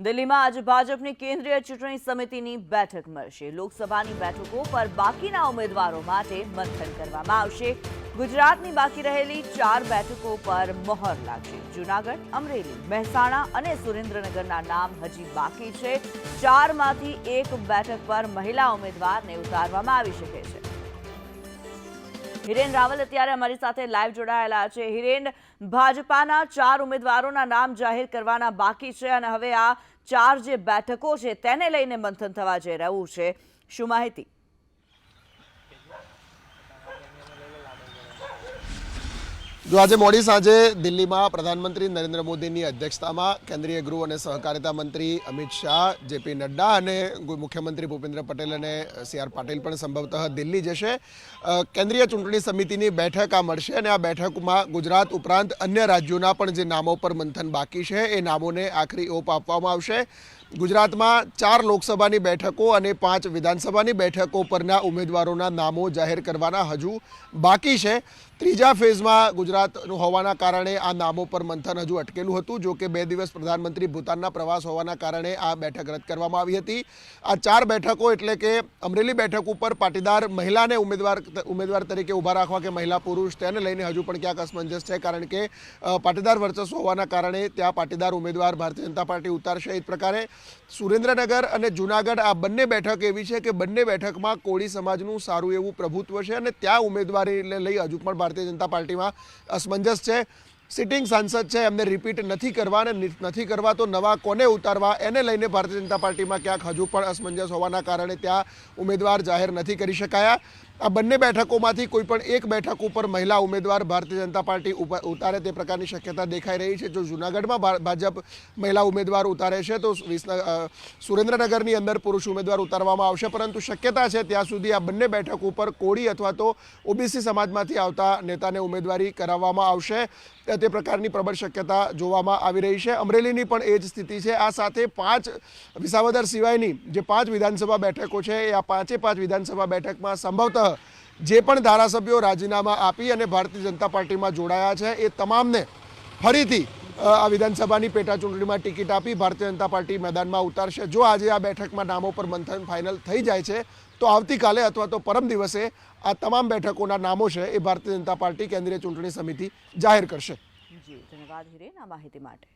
દિલ્હીમાં આજે ભાજપની કેન્દ્રીય ચૂંટણી સમિતિની બેઠક મળશે. લોકસભાની બેઠકો પર બાકીના ઉમેદવારો માટે મંથન કરવામાં આવશે. ગુજરાતની બાકી રહેલી ચાર બેઠકો પર મહોર લાગશે. જૂનાગઢ, અમરેલી, મહેસાણા અને સુરેન્દ્રનગરના નામ હજી બાકી છે. ચારમાંથી એક બેઠક પર મહિલા ઉમેદવારને ઉતારવામાં આવી શકે છે. હિરેન રાવલ અત્યારે અમારી સાથે લાઈવ જોડાયેલા છે. હિરેન ભાજપાના ચાર ઉમેદવારોના નામ જાહેર કરવાના બાકી છે અને હવે આ ચાર જે બેઠકો છે, તેને લઈને મંથન થવા જઈ રહ્યું છે. શું માહિતી? જો આજે મોડી સાંજે દિલ્હીમાં પ્રધાનમંત્રી નરેન્દ્ર મોદીની અધ્યક્ષતામાં કેન્દ્રીય ગૃહ અને સહકારિતા મંત્રી અમિત શાહ, જેપી નડ્ડા અને મુખ્યમંત્રી ભૂપેન્દ્ર પટેલ અને સી આર પાટીલ પણ સંભવતઃ દિલ્હી જશે. કેન્દ્રીય ચૂંટણી સમિતિની બેઠક આ મળશે અને આ બેઠકમાં ગુજરાત ઉપરાંત અન્ય રાજ્યોના પણ જે નામો પર મંથન બાકી છે, એ નામોને આખરી ઓપ આપવામાં આવશે. ગુજરાતમાં ચાર લોકસભાની બેઠકો અને પાંચ વિધાનસભાની બેઠકો પરના ઉમેદવારોના નામો જાહેર કરવાના હજુ બાકી છે. ત્રીજા ફેઝમાં ગુજરાતનું હોવાના કારણે આ નામો પર મંથન હજુ અટકેલું હતું, જો કે બે દિવસ પ્રધાનમંત્રી ભૂતાનના પ્રવાસ હોવાના કારણે આ બેઠક રદ કરવામાં આવી હતી. આ ચાર બેઠકો એટલે કે અમરેલી બેઠક ઉપર પાટીદાર મહિલાને ઉમેદવાર ઉમેદવાર તરીકે ઊભા રાખવા કે મહિલા પુરુષ તેને લઈને હજુ પણ ક્યાંક અસમંજસ છે, કારણ કે પાટીદાર વર્ચસ્વ હોવાના કારણે ત્યાં પાટીદાર ઉમેદવાર ભારતીય જનતા પાર્ટી ઉતારશે. એ પ્રકારે સુરેન્દ્રનગર અને જુનાગઢ આ બંને બેઠક એવી છે કે બંને બેઠકમાં કોળી સમાજનું સારું એવું પ્રભુત્વ છે અને ત્યાં ઉમેદવારીને લઈ હજુ પણ ભારતીય જનતા પાર્ટીમાં અસમંજસ છે. સિટિંગ સાંસદ છે, એમને રિપીટ નથી કરવા અને નથી કરવા તો નવા કોને ઉતારવા? એને લઈને ભારતીય જનતા પાર્ટીમાં ક્યાંક હજુ પણ અસમંજસ હોવાના કારણે ત્યાં ઉમેદવાર જાહેર નથી કરી શકાયા. આ બંને બેઠકોમાંથી કોઈ પણ એક બેઠક ઉપર મહિલા ઉમેદવાર ભારતીય જનતા પાર્ટી ઉતારે તે પ્રકારની શક્યતા દેખાઈ રહી છે. જો જૂનાગઢમાં ભાજપ મહિલા ઉમેદવાર ઉતારે છે, તો સુરેન્દ્રનગરની અંદર પુરુષ ઉમેદવાર ઉતારવામાં આવશે, પરંતુ શક્યતા છે ત્યાં સુધી આ બંને બેઠક ઉપર કોળી અથવા તો ઓબીસી સમાજમાંથી આવતા નેતાને ઉમેદવારી કરાવવામાં આવશે. તે પ્રકારની પ્રબળ શક્યતા જોવામાં આવી રહી છે. અમરેલીની પણ એ જ સ્થિતિ છે. આ સાથે પાંચ વિસાવદર સિવાયની જે પાંચ વિધાનસભા બેઠકો છે, એ આ પાંચે પાંચ વિધાનસભા બેઠકમાં સંભવતઃ જે પણ ધારાસભ્યો રાજીનામા આપી અને ભારતીય જનતા પાર્ટીમાં જોડાયા છે, એ તમામને ફરીથી આ વિધાનસભાની પેટા ચૂંટણીમાં ટિકિટ આપી ભારતીય જનતા પાર્ટી મેદાનમાં ઉતારશે. જો આજે આ બેઠકમાં નામો પર મંથન ફાઇનલ થઈ જાય છે, તો આવતીકાલે અથવા તો પરમ દિવસે આ તમામ બેઠકોના નામો છે એ ભારતીય જનતા પાર્ટી કેન્દ્રીય ચૂંટણી સમિતિ જાહેર કરશે. જી, ધન્યવાદ હિરેન, આ માહિતી માટે.